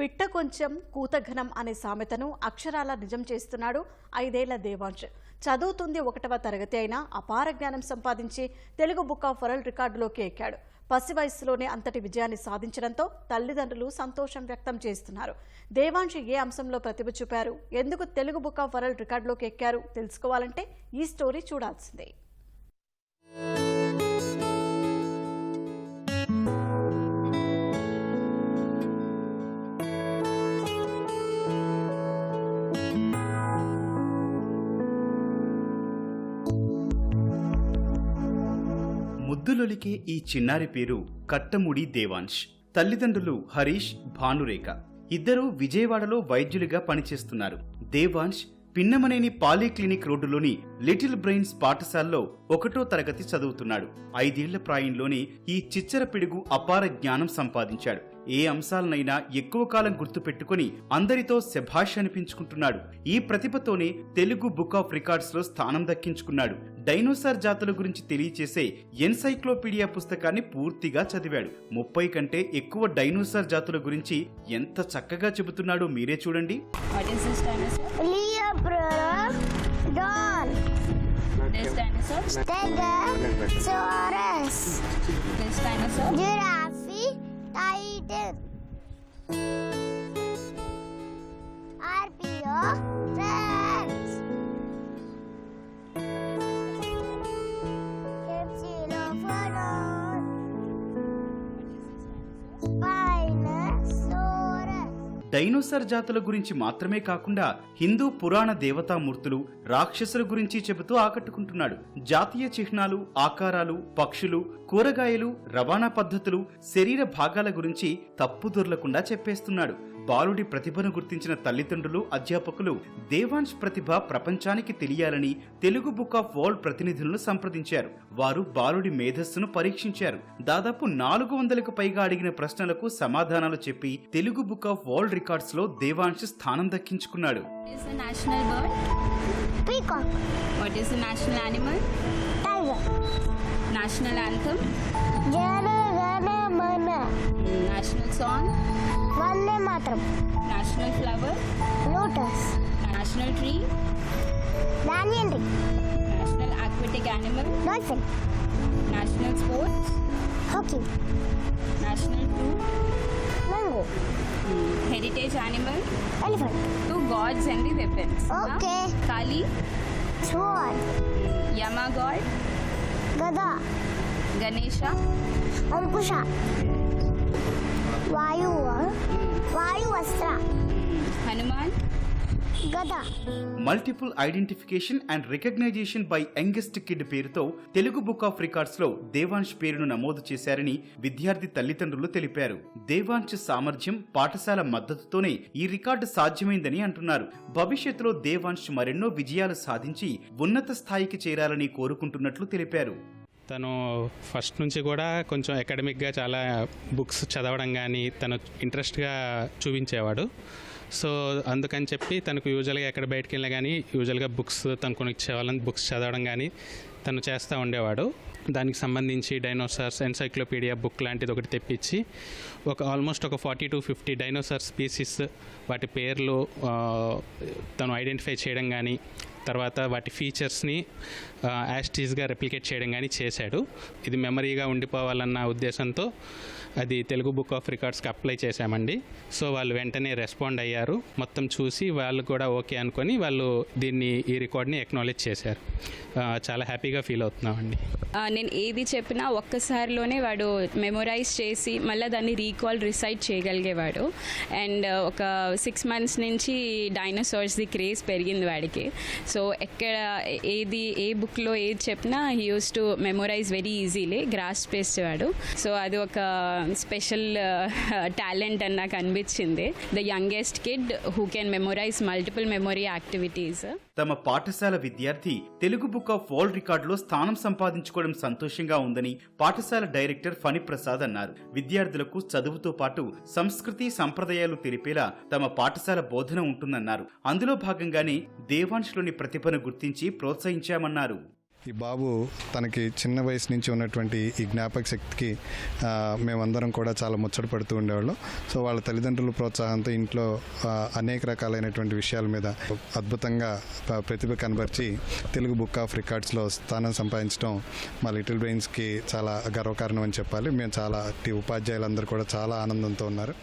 పిట్ట కొంచెం కూతఘనం అనే సామెతను అక్షరాల నిజం చేస్తున్నాడు ఐదేళ్ళ దేవాంశ్. చదువుతుంది ఒకటవ తరగతి అయినా అపార జ్ఞానం సంపాదించి తెలుగు బుక్ ఆఫ్ వరల్డ్ రికార్డులోకి ఎక్కాడు. పసి వయస్సులోనే అంతటి విజయాన్ని సాధించడంతో తల్లిదండ్రులు సంతోషం వ్యక్తం చేస్తున్నారు. దేవాంశ్ ఏ అంశంలో ప్రతిభ చూపారు? ఎందుకు తెలుగు బుక్ ఆఫ్ వరల్డ్ రికార్డులోకి ఎక్కారు? తెలుసుకోవాలంటే ఈ స్టోరీ చూడాల్సిందే. ముద్దులొలికే ఈ చిన్నారి పేరు కట్టముడి దేవాంష్ తల్లిదండ్రులు హరీష్ భానురేఖ. ఇద్దరూ విజయవాడలో వైద్యులుగా పనిచేస్తున్నారు. దేవాంష్ పిన్నమనేని పాలీక్లినిక్ రోడ్డులోని లిటిల్ బ్రెయిన్స్ పాఠశాలలో ఒకటో తరగతి చదువుతున్నాడు. ఐదేళ్ళ ప్రాయంలోనే ఈ చిచ్చర పిడుగు అపార జ్ఞానం సంపాదించాడు. ఏ అంశాలనైనా ఎక్కువ కాలం గుర్తుపెట్టుకుని అందరితో శభాష్ అనిపించుకుంటున్నాడు. ఈ ప్రతిభతోనే తెలుగు బుక్ ఆఫ్ రికార్డ్స్లో స్థానం దక్కించుకున్నాడు. డైనోసార్ జాతుల గురించి తెలియచేసే ఎన్సైక్లోపీడియా పుస్తకాన్ని పూర్తిగా చదివాడు. ముప్పై కంటే ఎక్కువ డైనోసార్ జాతుల గురించి ఎంత చక్కగా చెబుతున్నాడో మీరే చూడండి. Stegosaurus, This dinosaur? Giraffe, Titan, dinosaur జాతుల గురించి మాత్రమే కాకుండా హిందూ పురాణ దేవతామూర్తులు రాక్షసుల గురించి చెబుతూ ఆకట్టుకుంటున్నాడు. జాతీయ చిహ్నాలు ఆకారాలు పక్షులు కూరగాయలు రవాణా పద్ధతులు శరీర భాగాల గురించి తప్పుదొరలకుండా చెప్పేస్తున్నాడు. బాలుడి ప్రతిభను గుర్తించిన తల్లిదండ్రులు అధ్యాపకులు దేవాంశ్ ప్రతిభ ప్రపంచానికి తెలియాలని తెలుగు బుక్ ఆఫ్ వరల్డ్ ప్రతినిధులను సంప్రదించారు. వారు బాలుడి మేధస్సును పరీక్షించారు. దాదాపు నాలుగు వందలకు పైగా అడిగిన ప్రశ్నలకు సమాధానాలు చెప్పి తెలుగు బుక్ ఆఫ్ వరల్డ్ రికార్డ్స్లో దేవాంశ్ స్థానం దక్కించుకున్నాడు. What is the national Mm, National song? Vande Matram, National flower? Lotus, National tree? Banyan Tree, National aquatic animal? Dolphin, National sports? Hockey, National fruit? Mango, Mm, Heritage animal? Elephant, gods and the weapons. huh? Okay. Kali? Swan, Mm, Yama god? Gada, Ganesha? Mm, Hanuman? Gada, multiple identification and recognition by youngest kid పేరుతో Telugu book of రికార్డ్స్లో దేవాంశ్ పేరును నమోదు చేశారని విద్యార్థి తల్లిదండ్రులు తెలిపారు. దేవాంశ్ సామర్థ్యం పాఠశాల మద్దతుతోనే ఈ రికార్డు సాధ్యమైందని అంటున్నారు. భవిష్యత్తులో దేవాంశ్ మరెన్నో విజయాలు సాధించి ఉన్నత స్థాయికి చేరాలని కోరుకుంటున్నట్లు తెలిపారు. తను ఫస్ట్ నుంచి కూడా కొంచెం అకాడమిక్గా చాలా బుక్స్ చదవడం కానీ తను ఇంట్రెస్ట్గా చూపించేవాడు. సో అందుకని చెప్పి తనకు యూజువల్గా ఎక్కడ బయటకు వెళ్ళినా కానీ యూజువల్గా బుక్స్ తను కొనిచ్చేవాళ్ళని బుక్స్ చదవడం కానీ తను చేస్తూ ఉండేవాడు. దానికి సంబంధించి డైనోసార్స్ ఎన్సైక్లోపీడియా బుక్ లాంటిది ఒకటి తెప్పించి ఒక ఆల్మోస్ట్ ఒక forty to fifty dinosaur species వాటి పేర్లు తను ఐడెంటిఫై చేయడం కానీ తర్వాత వాటి ఫీచర్స్ని యాస్టీస్గా రెప్లికేట్ చేయడం కానీ చేశాడు. ఇది మెమరీగా ఉండిపోవాలన్న ఉద్దేశంతో అది తెలుగు బుక్ ఆఫ్ రికార్డ్స్కి అప్లై చేశామండి. సో వాళ్ళు వెంటనే రెస్పాండ్ అయ్యారు. మొత్తం చూసి వాళ్ళు కూడా ఓకే అనుకొని వాళ్ళు దీన్ని ఈ రికార్డ్ని ఎక్నాలెడ్జ్ చేశారు. చాలా హ్యాపీ హ్యాపీగా ఫీల్ అవుతున్నామండి. నేను ఏది చెప్పినా ఒక్కసారిలోనే వాడు మెమొరైజ్ చేసి మళ్ళీ దాన్ని రీకాల్ రిసైట్ చేయగలిగేవాడు. అండ్ ఒక సిక్స్ మంత్స్ నుంచి డైనోసార్స్ది క్రేజ్ పెరిగింది వాడికి. సో ఎక్కడ ఏది ఏ బుక్లో ఏది చెప్పినా he used to memorise very easily grasp చేసేవాడు. సో అది ఒక స్పెషల్ టాలెంట్ అని నాకు అనిపించింది. The youngest kid who can memorise multiple memory activities తమ పాఠశాల విద్యార్థి తెలుగు బుక్ ఆఫ్ వరల్డ్ రికార్డులో స్థానం సంపాదించుకోవడం సంతోషంగా ఉందని పాఠశాల డైరెక్టర్ ఫణి ప్రసాద్ అన్నారు. విద్యార్థులకు చదువుతో పాటు సంస్కృతి సంప్రదాయాలు తెలిపేలా తమ పాఠశాల బోధన ఉంటుందన్నారు. అందులో భాగంగానే దేవాంశ్లోని ప్రతిభను గుర్తించి ప్రోత్సహించామన్నారు. ఈ బాబు తనకి చిన్న వయసు నుంచి ఉన్నటువంటి ఈ జ్ఞాపక శక్తికి మేమందరం కూడా చాలా ముచ్చట పడుతూ ఉండేవాళ్ళం. సో వాళ్ళ తల్లిదండ్రుల ప్రోత్సాహంతో ఇంట్లో అనేక రకాలైనటువంటి విషయాల మీద అద్భుతంగా ప్రతిభ కనబరిచి తెలుగు బుక్ ఆఫ్ రికార్డ్స్లో స్థానం సంపాదించడం మా లిటిల్ బ్రెయిన్స్కి చాలా గర్వకారణం అని చెప్పాలి. మేము చాలా ఉపాధ్యాయులందరూ కూడా చాలా ఆనందంతో ఉన్నారు.